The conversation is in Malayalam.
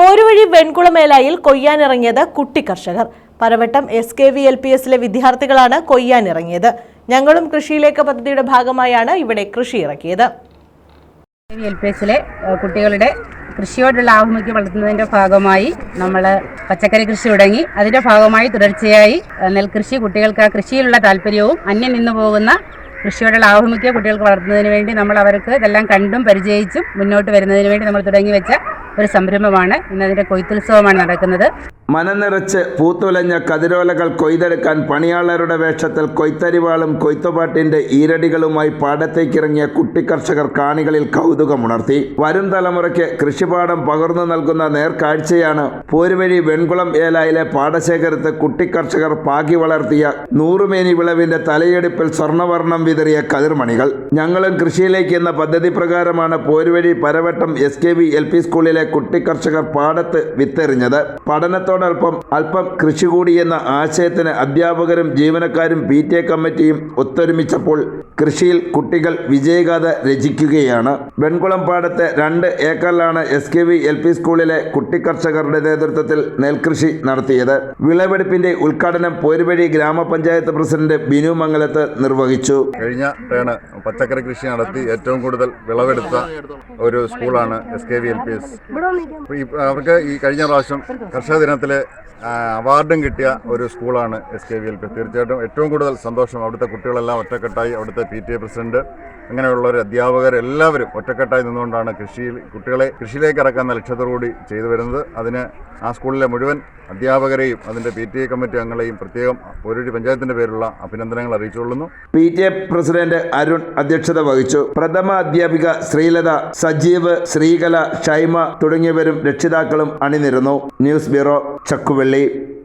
പോരുവഴി വെൺകുളമേലായിൽ കൊയ്യാനിറങ്ങിയത് കുട്ടി കർഷകർ. Paravattam S K V L P എസിലെ വിദ്യാർത്ഥികളാണ് കൊയ്യാനിറങ്ങിയത്. ഞങ്ങളും കൃഷിയിലേക്ക് പദ്ധതിയുടെ ഭാഗമായാണ് ഇവിടെ കൃഷി ഇറക്കിയത്. എൽ പി കുട്ടികളുടെ കൃഷിയോടുള്ള ആഭിമുഖ്യം വളർത്തുന്നതിന്റെ ഭാഗമായി നമ്മൾ പച്ചക്കറി കൃഷി തുടങ്ങി. അതിന്റെ ഭാഗമായി തുടർച്ചയായി നെൽകൃഷി കുട്ടികൾക്ക് ആ കൃഷിയിലുള്ള താല്പര്യവും അന്യം നിന്നു പോകുന്ന കൃഷിയോടുള്ള ആഭിമുഖ്യം കുട്ടികൾക്ക് വളർത്തുന്നതിന് വേണ്ടി നമ്മൾ അവർക്ക് ഇതെല്ലാം കണ്ടും പരിചയിച്ചും മുന്നോട്ട് വരുന്നതിന് വേണ്ടി നമ്മൾ തുടങ്ങി വെച്ച ഒരു സംരംഭമാണ് ഇന്ന് അതിന്റെ കൊയ്ത്തുത്സവമാണ് നടക്കുന്നത്. മനനിറച്ച് പൂത്തുലഞ്ഞ കതിരോലകൾ കൊയ്തെടുക്കാൻ പണിയാളരുടെ വേഷത്തിൽ കൊയ്ത്തരിവാളും കൊയ്ത്തുപാട്ടിന്റെ ഈരടികളുമായി പാടത്തേക്കിറങ്ങിയ കുട്ടിക്കർഷകർ കാണികളിൽ കൗതുകമുണർത്തി വരും തലമുറയ്ക്ക് കൃഷിപാഠം പകർന്നു നൽകുന്ന നേർക്കാഴ്ചയാണ് പോരുവഴി വെൺകുളം ഏലായിലെ പാടശേഖരത്ത് കുട്ടിക്കർഷകർ പാകി വളർത്തിയ നൂറുമേനി വിളവിന്റെ തലയെടുപ്പിൽ സ്വർണവർണം വിതറിയ കതിർമണികൾ. ഞങ്ങളും കൃഷിയിലേക്ക് എന്ന പദ്ധതി പ്രകാരമാണ് Poruvazhi Paravattam S K V L P സ്കൂളിലെ കുട്ടിക്കർഷകർ പാടത്ത് വിത്തെറിഞ്ഞത്. പഠനത്തോടൊപ്പം അല്പം കൃഷി കൂടി എന്ന ആശയത്തിന് അധ്യാപകരും ജീവനക്കാരും പി ടി എ കമ്മിറ്റിയും ഒത്തൊരുമിച്ചപ്പോൾ കൃഷിയിൽ കുട്ടികൾ വിജയഗാഥ രചിക്കുകയാണ്. വെൺകുളം പാടത്തെ രണ്ട് ഏക്കറിലാണ് S K V L P സ്കൂളിലെ കുട്ടിക്കർഷകരുടെ നേതൃത്വത്തിൽ നെൽകൃഷി നടത്തിയത്. വിളവെടുപ്പിന്റെ ഉദ്ഘാടനം പോരുവഴി ഗ്രാമപഞ്ചായത്ത് പ്രസിഡന്റ് ബിനു മംഗലത്ത് നിർവഹിച്ചു. കഴിഞ്ഞ തവണ പച്ചക്കറി കൃഷി നടത്തി ഏറ്റവും കൂടുതൽ വിളവെടുത്ത ഒരു സ്കൂളാണ് S K V L P S. അവർക്ക് ഈ കഴിഞ്ഞ പ്രാവശ്യം കർഷക ദിനത്തിൽ അവാർഡും കിട്ടിയ ഒരു സ്കൂളാണ് S K V L P തീർച്ചയായിട്ടും ഏറ്റവും കൂടുതൽ സന്തോഷം അവിടുത്തെ കുട്ടികളെല്ലാം ഒറ്റക്കെട്ടായി അവിടുത്തെ പി ടി എ പ്രസിഡന്റ് അങ്ങനെയുള്ളവർ അധ്യാപകർ എല്ലാവരും ഒറ്റക്കെട്ടായി നിന്നുകൊണ്ടാണ് കൃഷിയിൽ കുട്ടികളെ കൃഷിയിലേക്ക് ഇറക്കാവുന്ന ലക്ഷ്യത്തോടുകൂടി ചെയ്തു വരുന്നത്. അതിന് ആ സ്കൂളിലെ മുഴുവൻ അധ്യാപകരെയും അതിന്റെ പി ടി എ കമ്മിറ്റി അംഗങ്ങളെയും പ്രത്യേകം പോരൂരി പഞ്ചായത്തിന്റെ പേരിലുള്ള അഭിനന്ദനങ്ങൾ അറിയിച്ചുകൊള്ളുന്നു. P T A president Arun അധ്യക്ഷത വഹിച്ചു. പ്രഥമ അധ്യാപിക ശ്രീലത സജീവ് ശ്രീകല ഷൈമ തുടങ്ങിയവരും രക്ഷിതാക്കളും അണിനിരുന്നു. News bureau Chakkuvalli